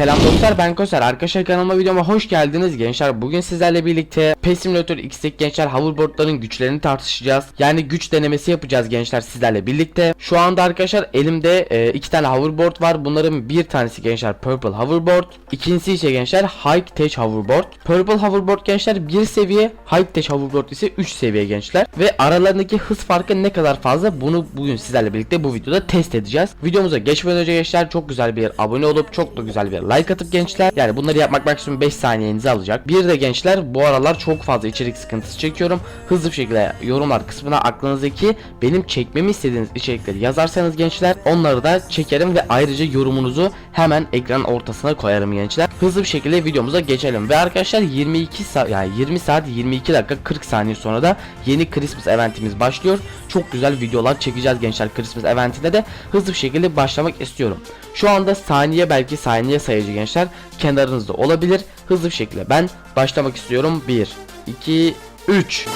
Selam dostlar ben Koser. Arkadaşlar kanalıma videoma hoş geldiniz gençler. Bugün sizlerle birlikte PES Simulator X'teki gençler hoverboardların güçlerini tartışacağız. Yani güç denemesi yapacağız gençler sizlerle birlikte. Şu anda arkadaşlar elimde e, iki tane hoverboard var. Bunların bir tanesi gençler Purple Hoverboard. İkincisi ise gençler High Tech Hoverboard. Purple Hoverboard gençler bir seviye. High Tech Hoverboard ise 3 seviye gençler. Ve aralarındaki hız farkı ne kadar fazla bunu bugün sizlerle birlikte bu videoda test edeceğiz. Videomuza geçmeden önce gençler çok güzel bir abone olup çok da güzel bir like atıp gençler yani bunları yapmak maksimum 5 saniyenizi alacak. Bir de gençler bu aralar çok fazla içerik sıkıntısı çekiyorum. Hızlı bir şekilde yorumlar kısmına aklınızdaki benim çekmemi istediğiniz içerikleri yazarsanız gençler onları da çekerim ve ayrıca yorumunuzu hemen ekran ortasına koyarım gençler. Hızlı bir şekilde videomuza geçelim ve arkadaşlar 22 saat yani 20 saat 22 dakika 40 saniye sonra da yeni Christmas eventimiz başlıyor. Çok güzel videolar çekeceğiz gençler Christmas eventinde de hızlı bir şekilde başlamak istiyorum. Şu anda saniye belki saniye sayıcı gençler kenarınızda olabilir. Hızlı bir şekilde ben başlamak istiyorum. 1 2 3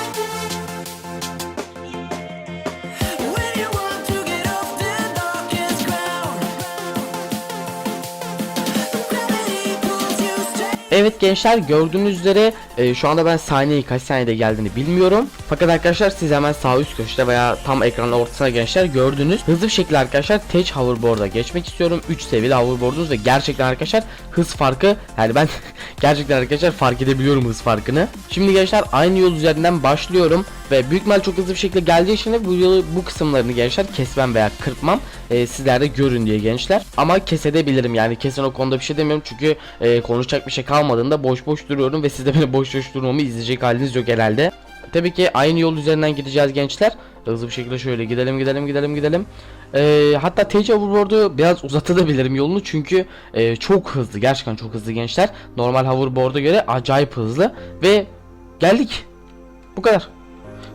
Evet gençler gördüğünüz üzere e, şu anda ben saniyeyi kaç saniyede geldiğini bilmiyorum. Fakat arkadaşlar siz hemen sağ üst köşede veya tam ekranın ortasına gençler gördünüz. Hızlı bir şekilde arkadaşlar Tech Hoverboard'a geçmek istiyorum. 3 seviyeli hoverboard'umuz ve gerçekten arkadaşlar hız farkı yani ben gerçekten arkadaşlar fark edebiliyorum hız farkını. Şimdi gençler aynı yol üzerinden başlıyorum ve büyük ihtimal çok hızlı bir şekilde geldiği için bu bu kısımlarını gençler kesmem veya kırpmam. E, sizler de görün diye gençler. Ama kesebilirim yani kesin o konuda bir şey demiyorum çünkü e, konuşacak bir şey kalmadığında boş boş duruyorum ve siz de beni boş boş durmamı izleyecek haliniz yok herhalde. Tabii ki aynı yol üzerinden gideceğiz gençler. Hızlı bir şekilde şöyle gidelim gidelim gidelim gidelim. Ee, hatta TC Hoverboard'u biraz uzatabilirim yolunu çünkü e, çok hızlı gerçekten çok hızlı gençler. Normal hoverboard'a göre acayip hızlı ve geldik. Bu kadar.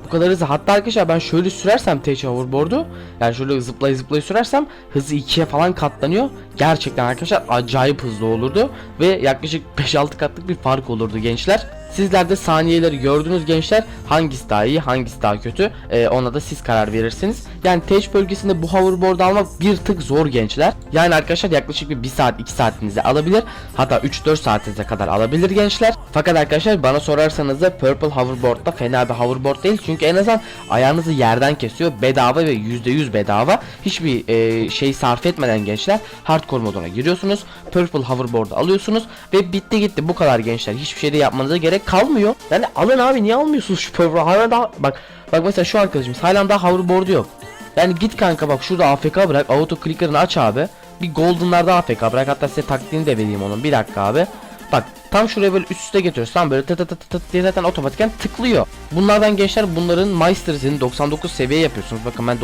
Bu kadar hızlı. Hatta arkadaşlar ben şöyle sürersem TC Hoverboard'u yani şöyle zıplay zıplay sürersem hızı ikiye falan katlanıyor. Gerçekten arkadaşlar acayip hızlı olurdu ve yaklaşık 5-6 katlık bir fark olurdu gençler. Sizler de saniyeleri gördünüz gençler. Hangisi daha iyi, hangisi daha kötü? Ee, ona da siz karar verirsiniz. Yani Tej bölgesinde bu hoverboard almak bir tık zor gençler. Yani arkadaşlar yaklaşık bir 1 saat 2 saatinizi alabilir. Hatta 3-4 saatinize kadar alabilir gençler. Fakat arkadaşlar bana sorarsanız da Purple Hoverboard da fena bir hoverboard değil. Çünkü en azından ayağınızı yerden kesiyor. Bedava ve %100 bedava. Hiçbir e, şey sarf etmeden gençler hardcore moduna giriyorsunuz. Purple Hoverboard'u alıyorsunuz ve bitti gitti bu kadar gençler. Hiçbir şey de yapmanıza gerek kalmıyor. Yani alın abi niye almıyorsunuz şu Purple Hala daha bak bak mesela şu arkadaşım hala daha hoverboard'u yok. Yani git kanka bak şurada AFK bırak auto clicker'ını aç abi. Bir golden'larda AFK bırak hatta size taktiğini de vereyim onun bir dakika abi. Bak tam şuraya böyle üst üste getiriyorsun tam böyle tıt tıt tıt diye zaten otomatikten tıklıyor. Bunlardan gençler bunların Meister'sini 99 seviye yapıyorsunuz. Bakın ben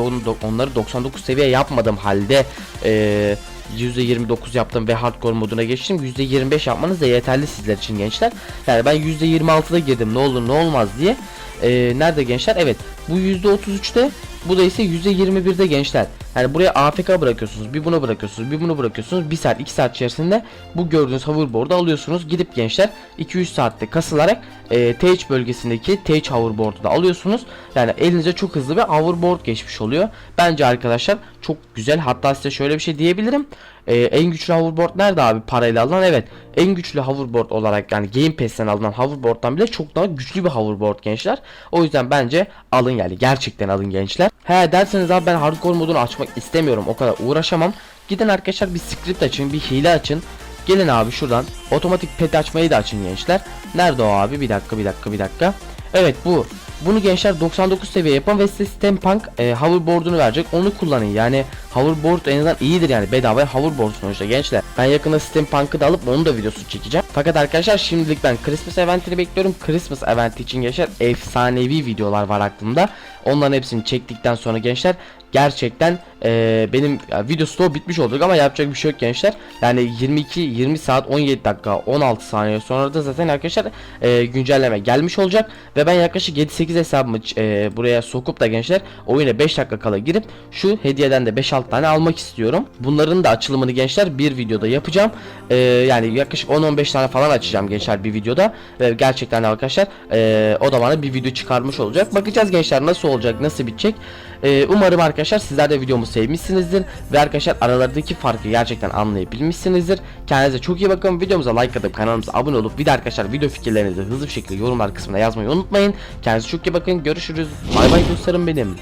onları 99 seviye yapmadım halde eee %29 yaptım ve hardcore moduna geçtim. %25 yapmanız da yeterli sizler için gençler. Yani ben %26'da girdim ne olur ne olmaz diye. Ee, nerede gençler? Evet. Bu %33'te bu da ise %21'de gençler. Yani buraya AFK bırakıyorsunuz. Bir bunu bırakıyorsunuz. Bir bunu bırakıyorsunuz. 1 saat 2 saat içerisinde bu gördüğünüz hoverboard'u alıyorsunuz. Gidip gençler 2-3 saatte kasılarak e, TH bölgesindeki TH hoverboard'u da alıyorsunuz. Yani elinize çok hızlı bir hoverboard geçmiş oluyor. Bence arkadaşlar çok güzel. Hatta size şöyle bir şey diyebilirim. E, en güçlü hoverboard nerede abi parayla alınan? Evet. En güçlü hoverboard olarak yani Game Pass'ten alınan hoverboard'dan bile çok daha güçlü bir hoverboard gençler. O yüzden bence alın yani. Gerçekten alın gençler. He derseniz abi ben hardcore modunu açmak istemiyorum. O kadar uğraşamam. Gidin arkadaşlar bir script açın, bir hile açın. Gelin abi şuradan otomatik pet açmayı da açın gençler. Nerede o abi? Bir dakika, bir dakika, bir dakika. Evet bu. Bunu gençler 99 seviye yapın ve size Steampunk e, hoverboard'unu verecek. Onu kullanın. Yani hoverboard en azından iyidir yani. Bedava hoverboard sonuçta gençler. Ben yakında Steampunk'ı da alıp onun da videosu çekeceğim. Fakat arkadaşlar şimdilik ben Christmas eventini bekliyorum. Christmas eventi için gençler efsanevi videolar var aklımda. Onların hepsini çektikten sonra gençler gerçekten e, benim ya, video stoğu bitmiş olacak ama yapacak bir şey yok gençler. Yani 22 20 saat 17 dakika 16 saniye sonra da zaten arkadaşlar e, güncelleme gelmiş olacak ve ben yaklaşık 7-8 hesabımı e, buraya sokup da gençler oyuna 5 dakika kala girip şu hediyeden de 5-6 tane almak istiyorum. Bunların da açılımını gençler bir videoda yapacağım. E, yani yaklaşık 10-15 tane falan açacağım gençler bir videoda ve gerçekten de arkadaşlar e, o da bana bir video çıkarmış olacak. Bakacağız gençler nasıl olacak nasıl bitecek. E, umarım arkadaşlar arkadaşlar sizler de videomu sevmişsinizdir ve arkadaşlar aralardaki farkı gerçekten anlayabilmişsinizdir. Kendinize çok iyi bakın. Videomuza like atıp kanalımıza abone olup bir de arkadaşlar video fikirlerinizi hızlı bir şekilde yorumlar kısmına yazmayı unutmayın. Kendinize çok iyi bakın. Görüşürüz. Bay bay dostlarım benim.